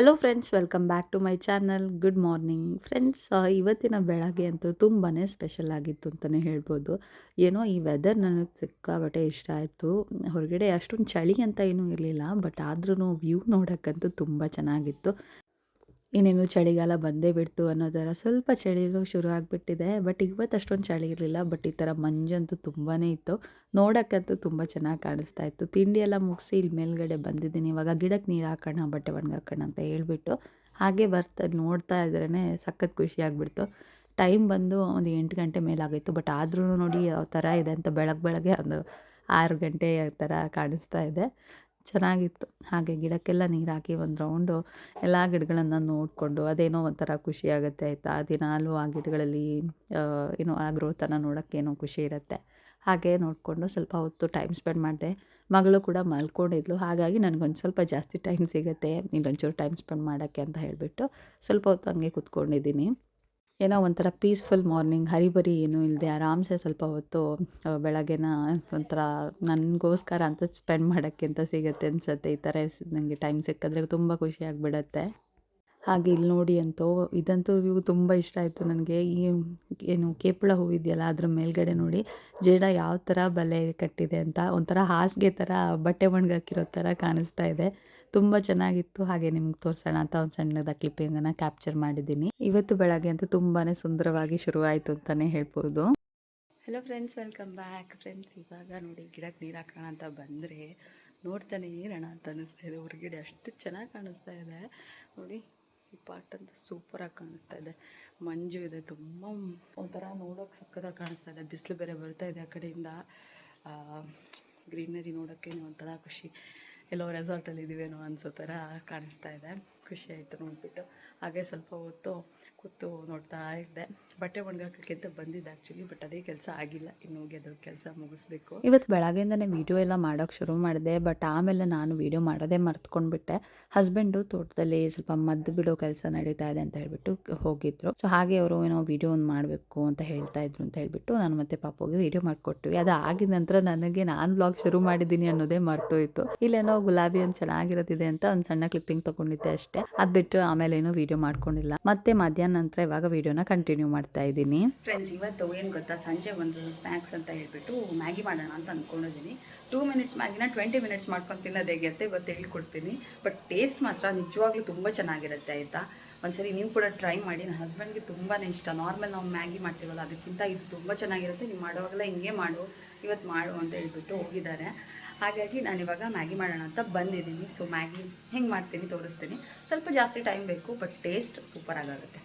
Hello friends welcome back to my channel good morning friends ಇವತ್ತಿನ ಬೆಳಗ್ಗೆ ಅಂತೂ ತುಂಬಾ ಸ್ಪೆಷಲ್ ಆಗಿತ್ತು ಅಂತಲೇ ಹೇಳ್ಬೋದು. ಏನೋ ಈ ವೆದರ್ ನನಗೆ ಸಿಕ್ಕಾಬಟ್ಟೆ ಇಷ್ಟ ಆಯಿತು. ಹೊರಗಡೆ ಅಷ್ಟೊಂದು ಚಳಿ ಅಂತ ಏನೂ ಇರಲಿಲ್ಲ ಬಟ್ ಆದ್ರೂ ವ್ಯೂ ನೋಡೋಕ್ಕಂತೂ ತುಂಬ ಚೆನ್ನಾಗಿತ್ತು. ಇನ್ನೇನು ಚಳಿಗಾಲ ಬಂದೇ ಬಿಡ್ತು ಅನ್ನೋ ಥರ ಸ್ವಲ್ಪ ಚಳಿಗೂ ಶುರು ಆಗಿಬಿಟ್ಟಿದೆ. ಬಟ್ ಇವತ್ತು ಅಷ್ಟೊಂದು ಚಳಿ ಇರಲಿಲ್ಲ. ಬಟ್ ಈ ಥರ ಮಂಜಂತೂ ತುಂಬಾ ಇತ್ತು. ನೋಡೋಕ್ಕಂತೂ ತುಂಬ ಚೆನ್ನಾಗಿ ಕಾಣಿಸ್ತಾ ಇತ್ತು. ತಿಂಡಿ ಎಲ್ಲ ಮುಗಿಸಿ ಇಲ್ಲಿ ಮೇಲ್ಗಡೆ ಬಂದಿದ್ದೀನಿ. ಇವಾಗ ಗಿಡಕ್ಕೆ ನೀರು ಹಾಕೋಣ, ಬಟ್ಟೆ ಒಣಗಾಕೋಣ ಅಂತ ಹೇಳ್ಬಿಟ್ಟು ಹಾಗೆ ಬರ್ತಾ ನೋಡ್ತಾ ಇದ್ರೇ ಸಖತ್ ಖುಷಿ ಆಗಿಬಿಡ್ತು. ಟೈಮ್ ಬಂದು ಒಂದು ಎಂಟು ಗಂಟೆ ಮೇಲಾಗಿತ್ತು ಬಟ್ ಆದ್ರೂ ನೋಡಿ ಯಾವ ಥರ ಇದೆ ಅಂತ ಬೆಳಗ್ಗೆ ಬೆಳಗ್ಗೆ ಒಂದು ಆರು ಗಂಟೆ ಥರ ಕಾಣಿಸ್ತಾ ಇದೆ. ಚೆನ್ನಾಗಿತ್ತು. ಹಾಗೆ ಗಿಡಕ್ಕೆಲ್ಲ ನೀರು ಹಾಕಿ ಒಂದು ರೌಂಡು ಎಲ್ಲ ಗಿಡಗಳನ್ನು ನೋಡಿಕೊಂಡು ಅದೇನೋ ಒಂಥರ ಖುಷಿ ಆಗುತ್ತೆ ಆಯಿತಾ? ದಿನಾಲೂ ಆ ಗಿಡಗಳಲ್ಲಿ ಏನೋ ಆ ಗ್ರೋತನ್ನು ನೋಡೋಕ್ಕೇನೋ ಖುಷಿ ಇರುತ್ತೆ. ಹಾಗೆ ನೋಡಿಕೊಂಡು ಸ್ವಲ್ಪ ಹೊತ್ತು ಟೈಮ್ ಸ್ಪೆಂಡ್ ಮಾಡಿದೆ. ಮಗಳು ಕೂಡ ಮಲ್ಕೊಂಡಿದ್ಲು. ಹಾಗಾಗಿ ನನಗೊಂದು ಸ್ವಲ್ಪ ಜಾಸ್ತಿ ಟೈಮ್ ಸಿಗುತ್ತೆ, ಇಲ್ಲೊಂಚೂರು ಟೈಮ್ ಸ್ಪೆಂಡ್ ಮಾಡೋಕ್ಕೆ ಅಂತ ಹೇಳಿಬಿಟ್ಟು ಸ್ವಲ್ಪ ಹೊತ್ತು ಹಂಗೆ ಕೂತ್ಕೊಂಡಿದ್ದೀನಿ. ಏನೋ ಒಂಥರ ಪೀಸ್ಫುಲ್ ಮಾರ್ನಿಂಗ್ ಹರಿಬರಿ ಏನೂ ಇಲ್ಲದೆ ಆರಾಮ್ಸೆ ಸ್ವಲ್ಪ ಹೊತ್ತು ಬೆಳಗ್ಗೆನ ಒಂಥರ ನನಗೋಸ್ಕರ ಅಂತ ಸ್ಪೆಂಡ್ ಮಾಡೋಕ್ಕೆ ಅಂತ ಸಿಗುತ್ತೆ ಅನಿಸುತ್ತೆ. ಈ ಥರ ನನಗೆ ಟೈಮ್ ಸಿಕ್ಕಿದ್ರೆ ತುಂಬ ಖುಷಿಯಾಗಿಬಿಡತ್ತೆ ಹಾಗೆ ಇಲ್ಲಿ ನೋಡಿ ಅಂತೂ, ಇದಂತೂ ವ್ಯೂ ತುಂಬ ಇಷ್ಟ ಆಯಿತು ನನಗೆ. ಈ, ಏನು ಕೇಪಳ ಹೂವು ಇದೆಯಲ್ಲ, ಅದ್ರ ಮೇಲ್ಗಡೆ ನೋಡಿ, ಜೇಡ ಯಾವ ಥರ ಬಲೆ ಕಟ್ಟಿದೆ ಅಂತ, ಒಂಥರ ಹಾಸಿಗೆ ಥರ, ಬಟ್ಟೆ ಒಣಗಾಕಿರೋ ಥರ ಕಾಣಿಸ್ತಾ ಇದೆ. ತುಂಬ ಚೆನ್ನಾಗಿತ್ತು. ಹಾಗೆ ನಿಮ್ಗೆ ತೋರಿಸೋಣ ಅಂತ ಒಂದು ಸಣ್ಣದ ಕ್ಲಿಪ್ಪಿಂಗನ್ನು ಕ್ಯಾಪ್ಚರ್ ಮಾಡಿದ್ದೀನಿ. ಇವತ್ತು ಬೆಳಗ್ಗೆ ಅಂತೂ ತುಂಬಾ ಸುಂದರವಾಗಿ ಶುರುವಾಯಿತು ಅಂತಲೇ ಹೇಳ್ಬೋದು. Hello friends welcome back friends ಇವಾಗ ನೋಡಿ ಗಿಡಕ್ಕೆ ನೀರು ಹಾಕೋಣ ಅಂತ ಬಂದರೆ ನೋಡ್ತಾನೆ ಇರೋಣ ಅಂತ ಅನ್ನಿಸ್ತಾ ಇದೆ. ಹೊರಗಡೆ ಅಷ್ಟು ಚೆನ್ನಾಗಿ ಕಾಣಿಸ್ತಾ ಇದೆ. ನೋಡಿ, ಈ ಪಾಟ್ ಅಂತೂ ಸೂಪರಾಗಿ ಕಾಣಿಸ್ತಾ ಇದೆ. ಮಂಜು ಇದೆ, ತುಂಬ ಒಂಥರ ನೋಡೋಕೆ ಸಕ್ಕತ್ತಾಗಿ ಕಾಣಿಸ್ತಾ ಇದೆ. ಬಿಸಿಲು ಬೇರೆ ಬರ್ತಾ ಇದೆ ಆ ಕಡೆಯಿಂದ. ಗ್ರೀನರಿ ನೋಡೋಕ್ಕೆ ಒಂಥರ ಖುಷಿ. ಎಲ್ಲೋ ರೆಸಾರ್ಟಲ್ಲಿ ಇದ್ದೀವೇನೋ ಅನಿಸೋ ಥರ ಕಾಣಿಸ್ತಾ ಇದೆ. ಖುಷಿ ಆಯಿತು ನೋಡಿಬಿಟ್ಟು. ಹಾಗೆ ಸ್ವಲ್ಪ ಹೊತ್ತು ಕೂತು ನೋಡ್ತಾ ಇದ್ದೆ. ಬಟ್ಟೆ ಒಣಗಾಕಕ್ಕೆ ಅಂತ ಬಂದಿದ್ದೆ ಆ್ಯಕ್ಚುಲಿ ಬಟ್ ಅದೇ ಕೆಲಸ ಆಗಿಲ್ಲ. ಇನ್ನು ಹೋಗಿ ಅದ್ರ ಕೆಲಸ ಮುಗಿಸ್ಬೇಕು. ಇವತ್ತು ಬೆಳಗ್ಗೆಯಿಂದನೇ ವೀಡಿಯೋ ಎಲ್ಲ ಮಾಡೋಕ್ಕೆ ಶುರು ಮಾಡಿದೆ ಬಟ್ ಆಮೇಲೆ ನಾನು ವೀಡಿಯೋ ಮಾಡೋದೇ ಮರ್ತ್ಕೊಂಡ್ಬಿಟ್ಟೆ. ಹಸ್ಬೆಂಡು ತೋಟದಲ್ಲಿ ಸ್ವಲ್ಪ ಮದ್ದು ಬಿಡೋ ಕೆಲಸ ನಡೀತಾ ಇದೆ ಅಂತ ಹೇಳ್ಬಿಟ್ಟು ಹೋಗಿದ್ರು. ಸೊ ಹಾಗೆ ಅವರು ಏನೋ ವೀಡಿಯೋ ಒಂದು ಮಾಡಬೇಕು ಅಂತ ಹೇಳ್ತಾ ಇದ್ರು ಅಂತ ಹೇಳ್ಬಿಟ್ಟು ನಾನು ಮತ್ತೆ ಪಾಪೋಗೆ ವೀಡಿಯೋ ಮಾಡಿಕೊಟ್ವಿ. ಅದು ಆಗಿದ ನಂತರ ನನಗೆ ನಾನು ಬ್ಲಾಗ್ ಶುರು ಮಾಡಿದ್ದೀನಿ ಅನ್ನೋದೇ ಮರ್ತೋಯ್ತು. ಇಲ್ಲೇನೋ ಗುಲಾಬಿ ಒಂದು ಚೆನ್ನಾಗಿರೋದಿದೆ ಅಂತ ಒಂದು ಸಣ್ಣ ಕ್ಲಿಪ್ಪಿಂಗ್ ತಗೊಂಡಿದ್ದೆ ಅಷ್ಟೇ. ಅದು ಬಿಟ್ಟು ಆಮೇಲೆ ಏನೋ ವೀಡಿಯೋ ಮಾಡ್ಕೊಂಡಿಲ್ಲ. ಮತ್ತೆ ಮಧ್ಯಾಹ್ನ ನಂತರ ಇವಾಗ ವೀಡಿಯೋನ ಕಂಟಿನ್ಯೂ ಮಾಡ್ತಾ ಇದ್ದೀನಿ. ಫ್ರೆಂಡ್ಸ್ ಇವತ್ತು ಏನು ಗೊತ್ತಾ? ಸಂಜೆ ಒಂದು ಸ್ನ್ಯಾಕ್ಸ್ ಅಂತ ಹೇಳ್ಬಿಟ್ಟು ಮ್ಯಾಗಿ ಮಾಡೋಣ ಅಂತ ಅಂದ್ಕೊಂಡಿದ್ದೀನಿ ಟೂ ಮಿನಿಟ್ಸ್ ಮ್ಯಾಗಿನ ಟ್ವೆಂಟಿ ಮಿನಿಟ್ಸ್ ಮಾಡ್ಕೊಂಡು ತಿನ್ನೋದು ಹೇಗೆ ಅಂತ ಇವತ್ತು ಹೇಳ್ಕೊಡ್ತೀನಿ. ಬಟ್ ಟೇಸ್ಟ್ ಮಾತ್ರ ನಿಜವಾಗ್ಲೂ ತುಂಬ ಚೆನ್ನಾಗಿರುತ್ತೆ ಆಯಿತಾ? ಒಂದ್ಸರಿ ನೀವು ಕೂಡ ಟ್ರೈ ಮಾಡಿ. ನನ್ನ ಹಸ್ಬೆಂಡ್ಗೆ ತುಂಬಾ ಇಷ್ಟ. ನಾರ್ಮಲ್ ನಾವು ಮ್ಯಾಗಿ ಮಾಡ್ತೀವಲ್ಲ, ಅದಕ್ಕಿಂತ ಇದು ತುಂಬ ಚೆನ್ನಾಗಿರುತ್ತೆ. ನೀವು ಮಾಡುವಾಗಲೇ ಹಿಂಗೆ ಮಾಡು ಇವತ್ತು ಮಾಡು ಅಂತ ಹೇಳ್ಬಿಟ್ಟು ಹೋಗಿದ್ದಾರೆ. ಹಾಗಾಗಿ ನಾನು ಇವಾಗ ಮ್ಯಾಗಿ ಮಾಡೋಣ ಅಂತ ಬಂದಿದ್ದೀನಿ. ಸೊ ಮ್ಯಾಗಿ ಹೆಂಗೆ ಮಾಡ್ತೀನಿ ತೋರಿಸ್ತೀನಿ. ಸ್ವಲ್ಪ ಜಾಸ್ತಿ ಟೈಮ್ ಬೇಕು ಬಟ್ ಟೇಸ್ಟ್ ಸೂಪರ್ ಆಗುತ್ತೆ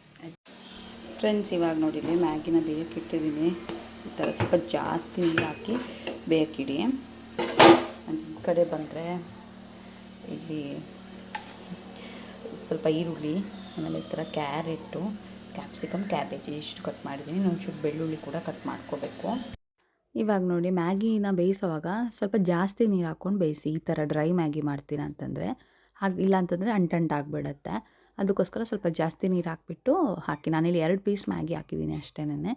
ಫ್ರೆಂಡ್ಸ್ ಇವಾಗ ನೋಡಿರಿ, ಮ್ಯಾಗಿನ ಬೇಯಕ್ಕೆ ಇಟ್ಟಿದ್ದೀನಿ. ಈ ಥರ ಸ್ವಲ್ಪ ಜಾಸ್ತಿ ನೀರು ಹಾಕಿ ಬೇಯಕ್ಕಿಡಿ ಈ ಕಡೆ ಬಂದರೆ ಇಲ್ಲಿ ಸ್ವಲ್ಪ ಈರುಳ್ಳಿ, ಆಮೇಲೆ ಈ ಥರ ಕ್ಯಾರೆಟು ಕ್ಯಾಪ್ಸಿಕಮ್, ಕ್ಯಾಬೇಜ್ ಇಷ್ಟು ಕಟ್ ಮಾಡಿದ್ದೀನಿ. ಇನ್ನೊಂಚೂರು ಬೆಳ್ಳುಳ್ಳಿ ಕೂಡ ಕಟ್ ಮಾಡ್ಕೋಬೇಕು. ಇವಾಗ ನೋಡಿ, ಮ್ಯಾಗಿನ ಬೇಯಿಸೋವಾಗ ಸ್ವಲ್ಪ ಜಾಸ್ತಿ ನೀರು ಹಾಕ್ಕೊಂಡು ಬೇಯಿಸಿ ಈ ಥರ ಡ್ರೈ ಮ್ಯಾಗಿ ಮಾಡ್ತೀರ ಅಂತಂದರೆ, ಹಾಗೆ ಇಲ್ಲ ಅಂತಂದರೆ ಅಂಟಂಟಾಗ್ಬಿಡತ್ತೆ ಅದಕ್ಕೋಸ್ಕರ ಸ್ವಲ್ಪ ಜಾಸ್ತಿ ನೀರು ಹಾಕಿಬಿಟ್ಟು ಹಾಕಿ. ನಾನಿಲ್ಲಿ ಎರಡು ಪೀಸ್ ಮ್ಯಾಗಿ ಹಾಕಿದ್ದೀನಿ ಅಷ್ಟೇ ನೆನೆ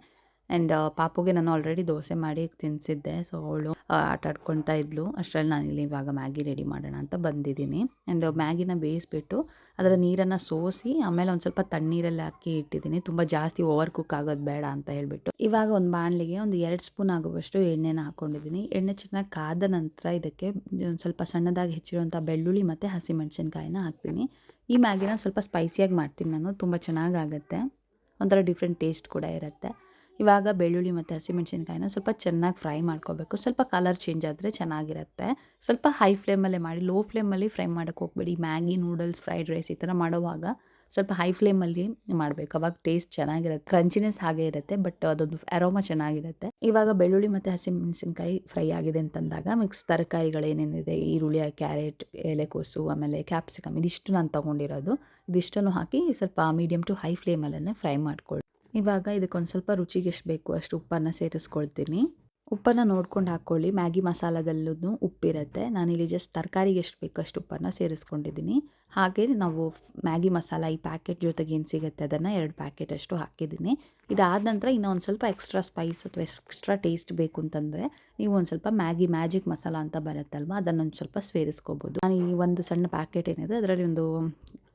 ಆ್ಯಂಡ್ ಪಾಪುಗೆ ನಾನು ಆಲ್ರೆಡಿ ದೋಸೆ ಮಾಡಿ ತಿನ್ನಿಸಿದ್ದೆ ಸೊ ಅವಳು ಆಟ ಆಡ್ಕೊಳ್ತಾ ಇದ್ಲು. ಅಷ್ಟರಲ್ಲಿ ನಾನಿಲ್ಲಿ ಇವಾಗ ಮ್ಯಾಗಿ ರೆಡಿ ಮಾಡೋಣ ಅಂತ ಬಂದಿದ್ದೀನಿ ಆ್ಯಂಡ್ ಮ್ಯಾಗಿನ ಬೇಯಿಸ್ಬಿಟ್ಟು ಅದರ ನೀರನ್ನು ಸೋಸಿ, ಆಮೇಲೆ ಒಂದು ಸ್ವಲ್ಪ ತಣ್ಣೀರಲ್ಲಿ ಹಾಕಿ ಇಟ್ಟಿದ್ದೀನಿ ತುಂಬ ಜಾಸ್ತಿ ಓವರ್ ಕುಕ್ ಆಗೋದು ಬೇಡ ಅಂತ ಹೇಳ್ಬಿಟ್ಟು. ಇವಾಗ ಒಂದು ಬಾಣಲಿಗೆ ಒಂದು ಎರಡು ಸ್ಪೂನ್ ಆಗುವಷ್ಟು ಎಣ್ಣೆನ ಹಾಕ್ಕೊಂಡಿದ್ದೀನಿ ಎಣ್ಣೆ ಚೆನ್ನಾಗಿ ಕಾದ ನಂತರ ಇದಕ್ಕೆ ಒಂದು ಸ್ವಲ್ಪ ಸಣ್ಣದಾಗಿ ಹೆಚ್ಚಿರುವಂಥ ಬೆಳ್ಳುಳ್ಳಿ ಮತ್ತು ಹಸಿಮೆಣಸಿನ್ಕಾಯಿನ ಹಾಕ್ತೀನಿ. ಈ ಮ್ಯಾಗಿನ ಸ್ವಲ್ಪ ಸ್ಪೈಸಿಯಾಗಿ ಮಾಡ್ತೀನಿ ನಾನು, ತುಂಬ ಚೆನ್ನಾಗಾಗತ್ತೆ. ಒಂಥರ ಡಿಫ್ರೆಂಟ್ ಟೇಸ್ಟ್ ಕೂಡ ಇರುತ್ತೆ. ಇವಾಗ ಬೆಳ್ಳುಳ್ಳಿ ಮತ್ತು ಹಸಿಮೆಣ್ಸಿನ್ಕಾಯಿನ ಸ್ವಲ್ಪ ಚೆನ್ನಾಗಿ ಫ್ರೈ ಮಾಡ್ಕೋಬೇಕು. ಸ್ವಲ್ಪ ಕಲರ್ ಚೇಂಜ್ ಆದರೆ ಚೆನ್ನಾಗಿರುತ್ತೆ. ಸ್ವಲ್ಪ ಹೈ ಫ್ಲೇಮಲ್ಲೇ ಮಾಡಿ, ಲೋ ಫ್ಲೇಮಲ್ಲಿ ಫ್ರೈ ಮಾಡೋಕ್ಕೆ ಹೋಗ್ಬೇಡಿ. ಮ್ಯಾಗಿ, ನೂಡಲ್ಸ್, ಫ್ರೈಡ್ ರೈಸ್ ಈ ಥರ ಮಾಡುವಾಗ ಸ್ವಲ್ಪ ಹೈ ಫ್ಲೇಮಲ್ಲಿ ಮಾಡಬೇಕು. ಅವಾಗ ಟೇಸ್ಟ್ ಚೆನ್ನಾಗಿರುತ್ತೆ. ಕ್ರಂಚಿನೆಸ್ ಹಾಗೆ ಇರುತ್ತೆ ಬಟ್ ಅದೊಂದು ಅರೋಮ ಚೆನ್ನಾಗಿರುತ್ತೆ. ಇವಾಗ ಬೆಳ್ಳುಳ್ಳಿ ಮತ್ತು ಹಸಿಮೆಣಸಿನ್ಕಾಯಿ ಫ್ರೈ ಆಗಿದೆ ಅಂತಂದಾಗ ಮಿಕ್ಸ್ ತರಕಾರಿಗಳೇನೇನಿದೆ, ಈರುಳ್ಳಿ ಕ್ಯಾರೆಟ್ ಎಲೆಕೋಸು, ಆಮೇಲೆ ಕ್ಯಾಪ್ಸಿಕಮ್ ಇದಿಷ್ಟು ನಾನು ತೊಗೊಂಡಿರೋದು. ಇದಿಷ್ಟನ್ನು ಹಾಕಿ ಸ್ವಲ್ಪ ಮೀಡಿಯಮ್ ಟು ಹೈ ಫ್ಲೇಮಲ್ಲೇ ಫ್ರೈ ಮಾಡ್ಕೊಳ್ಳಿ. ಇವಾಗ ಇದಕ್ಕೊಂದು ಸ್ವಲ್ಪ ರುಚಿಗೆ ಎಷ್ಟು ಬೇಕು ಅಷ್ಟು ಉಪ್ಪನ್ನು ಸೇರಿಸ್ಕೊಳ್ತೀನಿ. ಉಪ್ಪನ್ನು ನೋಡ್ಕೊಂಡು ಹಾಕ್ಕೊಳ್ಳಿ ಮ್ಯಾಗಿ ಮಸಾಲದಲ್ಲೂ ಉಪ್ಪಿರುತ್ತೆ. ನಾನಿಲ್ಲಿ ಜಸ್ಟ್ ತರಕಾರಿಗೆ ಎಷ್ಟು ಬೇಕು ಅಷ್ಟು ಉಪ್ಪನ್ನು ಸೇರಿಸ್ಕೊಂಡಿದ್ದೀನಿ. ಹಾಗೆ ನಾವು ಮ್ಯಾಗಿ ಮಸಾಲ ಈ ಪ್ಯಾಕೆಟ್ ಜೊತೆಗೆ ಏನು ಸಿಗುತ್ತೆ ಅದನ್ನು ಎರಡು ಪ್ಯಾಕೆಟ್ ಅಷ್ಟು ಹಾಕಿದ್ದೀನಿ. ಇದಾದ ನಂತರ ಇನ್ನೂ ಒಂದು ಸ್ವಲ್ಪ ಎಕ್ಸ್ಟ್ರಾ ಸ್ಪೈಸ್ ಅಥವಾ ಎಕ್ಸ್ಟ್ರಾ ಟೇಸ್ಟ್ ಬೇಕು ಅಂತಂದರೆ ನೀವು ಒಂದು ಸ್ವಲ್ಪ ಮ್ಯಾಗಿ ಮ್ಯಾಜಿಕ್ ಮಸಾಲ ಅಂತ ಬರುತ್ತಲ್ವ ಅದನ್ನೊಂದು ಸ್ವಲ್ಪ ಸೇರಿಸ್ಕೋಬೋದು. ನಾನು ಈ ಒಂದು ಸಣ್ಣ ಪ್ಯಾಕೆಟ್ ಏನಿದೆ ಅದರಲ್ಲಿ ಒಂದು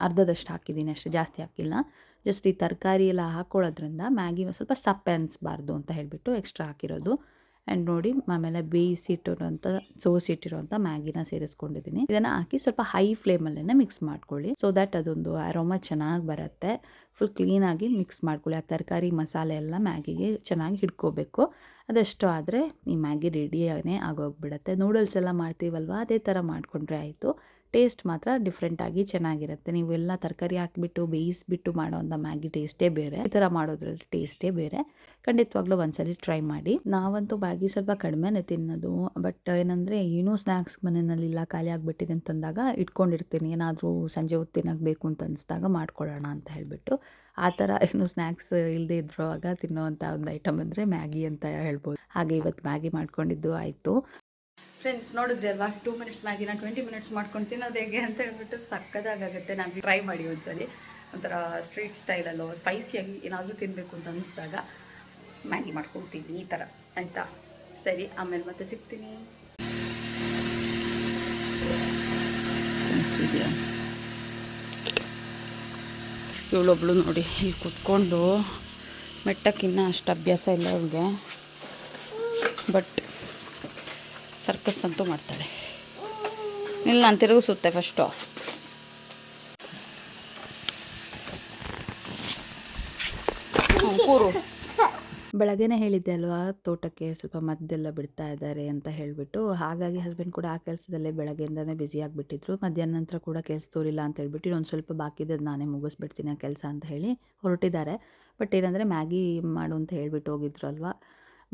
ಅರ್ಧದಷ್ಟು ಹಾಕಿದ್ದೀನಿ, ಅಷ್ಟು ಜಾಸ್ತಿ ಹಾಕಿಲ್ಲ. ಜಸ್ಟ್ ಈ ತರಕಾರಿ ಎಲ್ಲ ಹಾಕ್ಕೊಳ್ಳೋದ್ರಿಂದ ಮ್ಯಾಗಿ ಸ್ವಲ್ಪ ಸಪ್ಪೆ ಅನಿಸ್ಬಾರ್ದು ಅಂತ ಹೇಳಿಬಿಟ್ಟು ಎಕ್ಸ್ಟ್ರಾ ಹಾಕಿರೋದು. ಆ್ಯಂಡ್ ನೋಡಿ, ಆಮೇಲೆ ಬೇಯಿಸಿಟ್ಟಿರುವಂಥ ಸೋಸಿಟ್ಟಿರುವಂಥ ಮ್ಯಾಗಿನ ಸೇರಿಸ್ಕೊಂಡಿದ್ದೀನಿ. ಇದನ್ನು ಹಾಕಿ ಸ್ವಲ್ಪ ಹೈ ಫ್ಲೇಮಲ್ಲೇ ಮಿಕ್ಸ್ ಮಾಡ್ಕೊಳ್ಳಿ. ಸೊ ದ್ಯಾಟ್ ಅದೊಂದು ಅರೋಮಾ ಚೆನ್ನಾಗಿ ಬರುತ್ತೆ. ಫುಲ್ ಕ್ಲೀನಾಗಿ ಮಿಕ್ಸ್ ಮಾಡ್ಕೊಳ್ಳಿ. ಆ ತರಕಾರಿ, ಮಸಾಲೆ ಎಲ್ಲ ಮ್ಯಾಗಿಗೆ ಚೆನ್ನಾಗಿ ಹಿಡ್ಕೋಬೇಕು. ಅದಷ್ಟು ಆದರೆ ಈ ಮ್ಯಾಗಿ ರೆಡಿಯಾಗೇ ಆಗೋಗ್ಬಿಡುತ್ತೆ. ನೂಡಲ್ಸ್ ಎಲ್ಲ ಮಾಡ್ತೀವಲ್ವ? ಅದೇ ಥರ ಮಾಡಿಕೊಂಡ್ರೆ ಆಯಿತು. ಟೇಸ್ಟ್ ಮಾತ್ರ ಡಿಫ್ರೆಂಟಾಗಿ ಚೆನ್ನಾಗಿರುತ್ತೆ. ನೀವು ಎಲ್ಲ ತರಕಾರಿ ಹಾಕಿಬಿಟ್ಟು, ಬೇಯಿಸ್ಬಿಟ್ಟು ಮಾಡೋವಂಥ ಮ್ಯಾಗಿ ಟೇಸ್ಟೇ ಬೇರೆ. ಈ ಥರ ಮಾಡೋದ್ರಲ್ಲಿ ಟೇಸ್ಟೇ ಬೇರೆ. ಖಂಡಿತವಾಗ್ಲೂ ಒಂದ್ಸಲಿ ಟ್ರೈ ಮಾಡಿ. ನಾವಂತೂ ಮ್ಯಾಗಿ ಸ್ವಲ್ಪ ಕಡಿಮೆನೆ ತಿನ್ನೋದು. ಬಟ್ ಏನಂದರೆ, ಏನೂ ಸ್ನ್ಯಾಕ್ಸ್ ಮನೆಯಲ್ಲಿಲ್ಲ ಖಾಲಿ ಆಗಿಬಿಟ್ಟಿದೆ ಅಂತಂದಾಗ ಇಟ್ಕೊಂಡಿರ್ತೀನಿ. ಏನಾದರೂ ಸಂಜೆ ಹೊತ್ತು ಬೇಕು ಅಂತ ಅನಿಸ್ದಾಗ ಮಾಡ್ಕೊಳ್ಳೋಣ ಅಂತ ಹೇಳಿಬಿಟ್ಟು. ಆ ಥರ ಏನು ಸ್ನ್ಯಾಕ್ಸ್ ಇಲ್ಲದೆ ಇದ್ರುವಾಗ ತಿನ್ನೋವಂಥ ಒಂದು ಐಟಮ್ ಅಂದರೆ ಮ್ಯಾಗಿ ಅಂತ ಹೇಳ್ಬೋದು. ಹಾಗೆ ಇವತ್ತು ಮ್ಯಾಗಿ ಮಾಡ್ಕೊಂಡಿದ್ದು ಆಯಿತು. ಫ್ರೆಂಡ್ಸ್ ನೋಡಿದ್ರಿ ಅಲ್ವಾ? ಟೂ ಮಿನಿಟ್ಸ್ ಮ್ಯಾಗಿನ ಟ್ವೆಂಟಿ ಮಿನಿಟ್ಸ್ ಮಾಡ್ಕೊಂಡು ತಿನ್ನೋದು ಹೇಗೆ ಅಂತ ಹೇಳ್ಬಿಟ್ಟು ಸಕ್ಕದಾಗುತ್ತೆ ನಾನು ಟ್ರೈ ಮಾಡಿ ಒಂದ್ಸಲಿ. ಒಂಥರ ಸ್ಟ್ರೀಟ್ ಸ್ಟೈಲಲ್ಲೋ ಸ್ಪೈಸಿಯಾಗಿ ಏನಾದರೂ ತಿನ್ನಬೇಕು ಅಂತ ಅನಿಸ್ದಾಗ ಮ್ಯಾಗಿ ಮಾಡ್ಕೊಳ್ತೀನಿ ಈ ಥರ ಆಯಿತಾ? ಸರಿ, ಆಮೇಲೆ ಮತ್ತೆ ಸಿಗ್ತೀನಿ. ಇವಳೊಬ್ಳು ನೋಡಿ, ಇಲ್ಲಿ ಕುತ್ಕೊಂಡು ಮೆಟ್ಟಕ್ಕಿನ್ನ ಅಷ್ಟು ಅಭ್ಯಾಸ ಇಲ್ಲ ಅವಳಿಗೆ ಬಟ್ ಸರ್ಕಸ್ ಅಂತೂ ಮಾಡ್ತಾಳೆ ಇಲ್ಲ, ನಾನು ತಿರುಗಿಸುತ್ತೆ ಫಸ್ಟು ಕೂರು ಬೆಳಗ್ಗೆನೇ ಹೇಳಿದ್ದೆ ಅಲ್ವಾ, ತೋಟಕ್ಕೆ ಸ್ವಲ್ಪ ಮದ್ದೆಲ್ಲ ಬಿಡ್ತಾ ಇದ್ದಾರೆ ಅಂತ ಹೇಳಿಬಿಟ್ಟು. ಹಾಗಾಗಿ ಹಸ್ಬೆಂಡ್ ಕೂಡ ಆ ಕೆಲಸದಲ್ಲೇ ಬೆಳಗ್ಗೆಯಿಂದನೇ ಬ್ಯುಸಿ ಆಗಿಬಿಟ್ಟಿದ್ರು. ಮಧ್ಯಾಹ್ನ ನಂತರ ಕೂಡ ಕೆಲಸ ತೋರಿಲ್ಲ ಅಂತ ಹೇಳ್ಬಿಟ್ಟು ಇನ್ನೊಂದು ಸ್ವಲ್ಪ ಬಾಕಿ ಇದೆ ನಾನೇ ಮುಗಿಸ್ಬಿಡ್ತೀನಿ ಆ ಕೆಲಸ ಅಂತ ಹೇಳಿ ಹೊರಟಿದ್ದಾರೆ. ಬಟ್ ಏನಂದರೆ ಮ್ಯಾಗಿ ಮಾಡು ಅಂತ ಹೇಳಿಬಿಟ್ಟು ಹೋಗಿದ್ರು ಅಲ್ವಾ.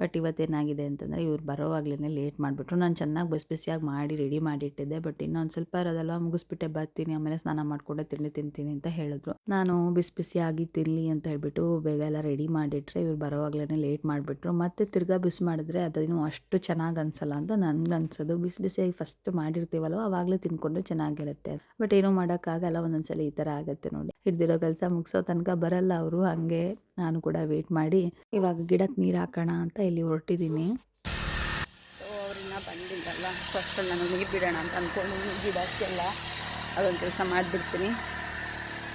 ಬಟ್ ಇವತ್ತೇನಾಗಿದೆ ಅಂತಂದರೆ ಇವ್ರು ಬರೋವಾಗ್ಲೇ ಲೇಟ್ ಮಾಡಿಬಿಟ್ರು. ನಾನು ಚೆನ್ನಾಗಿ ಬಿಸಿ ಬಿಸಿಯಾಗಿ ಮಾಡಿ ರೆಡಿ ಮಾಡಿಟ್ಟಿದ್ದೆ, ಬಟ್ ಇನ್ನೊಂದು ಸ್ವಲ್ಪ ಇರೋದಲ್ವ, ಮುಗಿಸ್ಬಿಟ್ಟೆ ಬರ್ತೀನಿ, ಆಮೇಲೆ ಸ್ನಾನ ಮಾಡಿಕೊಂಡೆ ತಿಂಡಿ ತಿಂತೀನಿ ಅಂತ ಹೇಳಿದ್ರು. ನಾನು ಬಿಸಿ ಬಿಸಿಯಾಗಿ ತಿನ್ನಲಿ ಅಂತ ಹೇಳಿಬಿಟ್ಟು ಬೇಗ ಎಲ್ಲ ರೆಡಿ ಮಾಡಿಟ್ರೆ ಇವ್ರು ಬರೋವಾಗ್ಲೇ ಲೇಟ್ ಮಾಡಿಬಿಟ್ರು. ಮತ್ತೆ ತಿರ್ಗಾ ಬಿಸಿ ಮಾಡಿದ್ರೆ ಅದೇನು ಅಷ್ಟು ಚೆನ್ನಾಗಿ ಅನ್ಸಲ್ಲ ಅಂತ ನನ್ಗೆ ಅನ್ಸೋದು. ಬಿಸಿ ಬಿಸಿಯಾಗಿ ಫಸ್ಟ್ ಮಾಡಿರ್ತೀವಲ್ವ, ಅವಾಗಲೇ ತಿನ್ಕೊಂಡು ಚೆನ್ನಾಗಿರುತ್ತೆ. ಬಟ್ ಏನೂ ಮಾಡೋಕ್ಕಾಗಲ್ಲ, ಒಂದೊಂದ್ಸಲ ಈ ಥರ ಆಗುತ್ತೆ ನೋಡಿ. ಹಿಡ್ದಿರೋ ಕೆಲಸ ಮುಗಿಸೋ ತನಕ ಬರಲ್ಲ ಅವರು, ಹಾಗೆ ನಾನು ಕೂಡ ವೇಟ್ ಮಾಡಿ ಇವಾಗ ಗಿಡಕ್ಕೆ ನೀರು ಹಾಕೋಣ ಅಂತ ಇಲ್ಲಿ ಹೊರಟಿದ್ದೀನಿ. ಅವರಿನ್ನ ಬಂದಿದ್ದಲ್ಲ. ಫಸ್ಟ್ ನಾನು ನೀರು ಬಿಡೋಣ ಅಂತ ಅಂದ್ಕೊಂಡು ಗಿಡಕ್ಕೆಲ್ಲ ಅದೊಂದು ಕೆಲಸ ಮಾಡಿಬಿಡ್ತೀನಿ.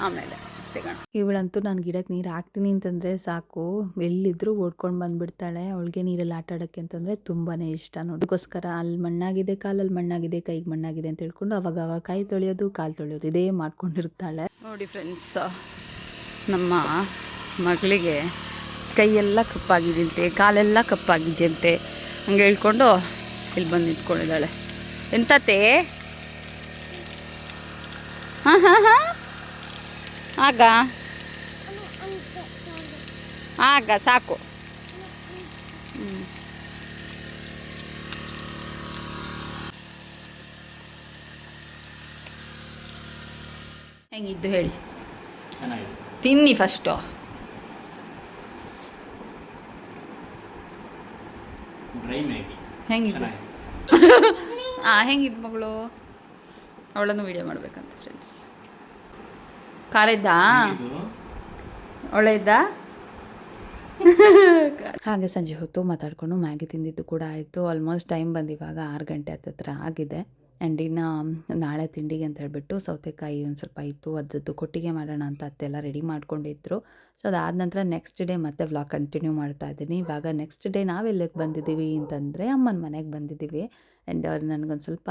ಆಮೇಲೆ ಸಿಗೋಣ. ಇವಳಂತೂ ನಾನು ಗಿಡಕ್ಕೆ ನೀರು ಹಾಕ್ತೀನಿ ಅಂತಂದರೆ ಸಾಕು. ಎಲ್ಲಿದ್ದರೂ ಓಡ್ಕೊಂಡು ಬಂದುಬಿಡ್ತಾಳೆ. ಅವಳಿಗೆ ನೀರಲ್ಲಿ ಆಟ ಆಡೋಕ್ಕೆ ಅಂತಂದರೆ ತುಂಬಾ ಇಷ್ಟ ನೋಡಿ. ಅದಕ್ಕೋಸ್ಕರ ಅಲ್ಲಿ ಮಣ್ಣಾಗಿದೆ ಕಾಲಲ್ಲಿ ಮಣ್ಣಾಗಿದೆ ಕೈಗೆ ಮಣ್ಣಾಗಿದೆ ಅಂತ ಹೇಳ್ಕೊಂಡು ಅವಾಗ ಅವಾಗ ಕೈ ತೊಳೆಯೋದು ಕಾಲು ತೊಳೆಯೋದು ಇದೇ ಮಾಡ್ಕೊಂಡಿರ್ತಾಳೆ. ನೋಡಿ ಫ್ರೆಂಡ್ಸ್ ನಮ್ಮ ಮಗಳಿಗೆ ಕೈಯೆಲ್ಲ ಕಪ್ಪಾಗಿದೆಯಂತೆ ಕಾಲೆಲ್ಲ ಕಪ್ಪಾಗಿದೆಯಂತೆ ಹಂಗೆ ಹೇಳ್ಕೊಂಡು ಇಲ್ಲಿ ಬಂದು ನಿಂತ್ಕೊಂಡಿದ್ದಾಳೆ. ಎಂತತೆ ಹಾಂ ಹಾಂ ಹಾಂ. ಆಗ. ಆಗ ಸಾಕು. ಹ್ಞೂ ಹೆಂಗಿದ್ದು ಹೇಳಿ? ತಿನ್ನಿ ಫಸ್ಟು ಡ್ರೈ ಮ್ಯಾಗಿ ಹಾಂ ಮಗಳು? ಅವಳನ್ನು ವಿಡಿಯೋ ಮಾಡ್ಬೇಕಂತ ಫ್ರೆಂಡ್ಸ್ ಖಾರ ಇದ್ದಾ ಒಳ್ಳೆ ಇದ್ದ ಹಾಗೆ ಸಂಜೆ ಹೊತ್ತು ಮಾತಾಡ್ಕೊಂಡು ಮ್ಯಾಗಿ ತಿಂದಿದ್ದು ಕೂಡ ಆಯಿತು. ಆಲ್ಮೋಸ್ಟ್ ಟೈಮ್ ಬಂದಿವಾಗ ಇವಾಗ ಆರು ಗಂಟೆ ಹತ್ತತ್ರ ಆಗಿದೆ. ಆ್ಯಂಡ್ ಇನ್ನು ನಾಳೆ ತಿಂಡಿಗೆ ಅಂತ ಹೇಳಿಬಿಟ್ಟು ಸೌತೆಕಾಯಿ ಒಂದು ಸ್ವಲ್ಪ ಇತ್ತು, ಅದರದ್ದು ಕೊಟ್ಟಿಗೆ ಮಾಡೋಣ ಅಂತ ಅತ್ತೆಲ್ಲ ರೆಡಿ ಮಾಡ್ಕೊಂಡಿದ್ರು. ಸೊ ಅದಾದ ನಂತರ ನೆಕ್ಸ್ಟ್ ಡೇ ಮತ್ತೆ ವ್ಲಾಗ್ ಕಂಟಿನ್ಯೂ ಮಾಡ್ತಾ ಇದ್ದೀನಿ. ಇವಾಗ ನೆಕ್ಸ್ಟ್ ಡೇ ನಾವೆಲ್ಲಿಗೆ ಬಂದಿದ್ದೀವಿ ಅಂತಂದರೆ ಅಮ್ಮನ ಮನೆಗೆ ಬಂದಿದ್ದೀವಿ. ಆ್ಯಂಡ್ ನನಗೊಂದು ಸ್ವಲ್ಪ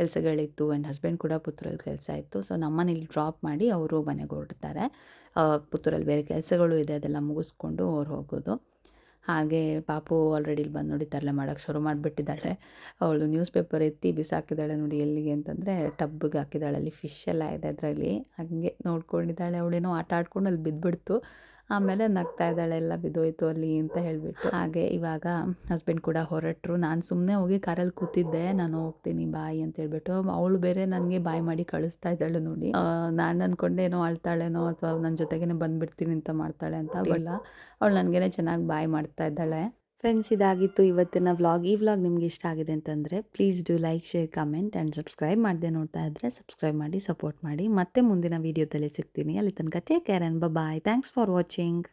ಕೆಲಸಗಳಿತ್ತು ಆ್ಯಂಡ್ ಹಸ್ಬೆಂಡ್ ಕೂಡ ಪುತ್ತೂರಲ್ಲಿ ಕೆಲಸ ಇತ್ತು. ಸೊ ನಮ್ಮನ್ನ ಇಲ್ಲಿ ಡ್ರಾಪ್ ಮಾಡಿ ಅವರು ಮನೆಗೆ ಹೊರಡ್ತಾರೆ. ಪುತ್ತೂರಲ್ಲಿ ಬೇರೆ ಕೆಲಸಗಳು ಇದೆ ಅದೆಲ್ಲ ಮುಗಿಸ್ಕೊಂಡು ಅವ್ರು ಹೋಗೋದು. ಹಾಗೆ ಪಾಪು ಆಲ್ರೆಡಿ ಇಲ್ಲಿ ಬಂದು ನೋಡಿ ತರಲೆ ಮಾಡೋಕ್ಕೆ ಶುರು ಮಾಡಿಬಿಟ್ಟಿದ್ದಾಳೆ. ಅವಳು ನ್ಯೂಸ್ ಪೇಪರ್ ಎತ್ತಿ ಬಿಸಾಕಿದ್ದಾಳೆ ನೋಡಿ ಎಲ್ಲಿಗೆ ಅಂತಂದರೆ ಟಬ್ಬಿಗೆ ಹಾಕಿದ್ದಾಳೆ ಅಲ್ಲಿ ಫಿಶ್ ಎಲ್ಲ ಇದೆ ಅದರಲ್ಲಿ. ಹಾಗೆ ನೋಡ್ಕೊಂಡಿದ್ದಾಳೆ. ಅವಳೇನೋ ಆಟ ಆಡ್ಕೊಂಡು ಅಲ್ಲಿ ಬಿದ್ದುಬಿಡ್ತು ಆಮೇಲೆ ನಗ್ತಾ ಇದ್ದಾಳೆ ಎಲ್ಲ ಬಿದ್ದೋಯ್ತು ಅಲ್ಲಿ ಅಂತ ಹೇಳಿಬಿಟ್ಟು. ಹಾಗೆ ಇವಾಗ ಹಸ್ಬೆಂಡ್ ಕೂಡ ಹೊರಟರು. ನಾನು ಸುಮ್ಮನೆ ಹೋಗಿ ಕಾರಲ್ಲಿ ಕೂತಿದ್ದೆ. ನಾನು ಹೋಗ್ತೀನಿ ಬಾಯ್ ಅಂತ ಹೇಳ್ಬಿಟ್ಟು. ಅವಳು ಬೇರೆ ನನಗೆ ಬಾಯ್ ಮಾಡಿ ಕಳಿಸ್ತಾ ಇದ್ದಾಳೆ ನೋಡಿ. ನಾನು ಅಂದ್ಕೊಂಡೆ ಏನೋ ಅಳ್ತಾಳೇನೋ ಅಥವಾ ನನ್ನ ಜೊತೆಗೇನೆ ಬಂದುಬಿಡ್ತೀನಿ ಅಂತ ಮಾಡ್ತಾಳೆ ಅಂತ. ಅವಳ ಅವಳು ನನಗೇನೆ ಚೆನ್ನಾಗಿ ಬಾಯ್ ಮಾಡ್ತಾ ಇದ್ದಾಳೆ. ಫ್ರೆಂಡ್ಸ್ ಇದಾಗಿತ್ತು ಇವತ್ತಿನ ವ್ಲಾಗ್ ಈ ವ್ಲಾಗ್ ನಿಮ್ಗೆ ಇಷ್ಟ ಆಗಿದೆ ಅಂತಂದರೆ please do like share comment and subscribe ಮಾಡದೆ ನೋಡ್ತಾ ಇದ್ದರೆ ಸಬ್ಸ್ಕ್ರೈಬ್ ಮಾಡಿ ಸಪೋರ್ಟ್ ಮಾಡಿ. ಮತ್ತೆ ಮುಂದಿನ ವೀಡಿಯೋದಲ್ಲಿ ಸಿಗ್ತೀನಿ. ಅಲ್ಲಿ ತನಕ take care and bye thanks for watching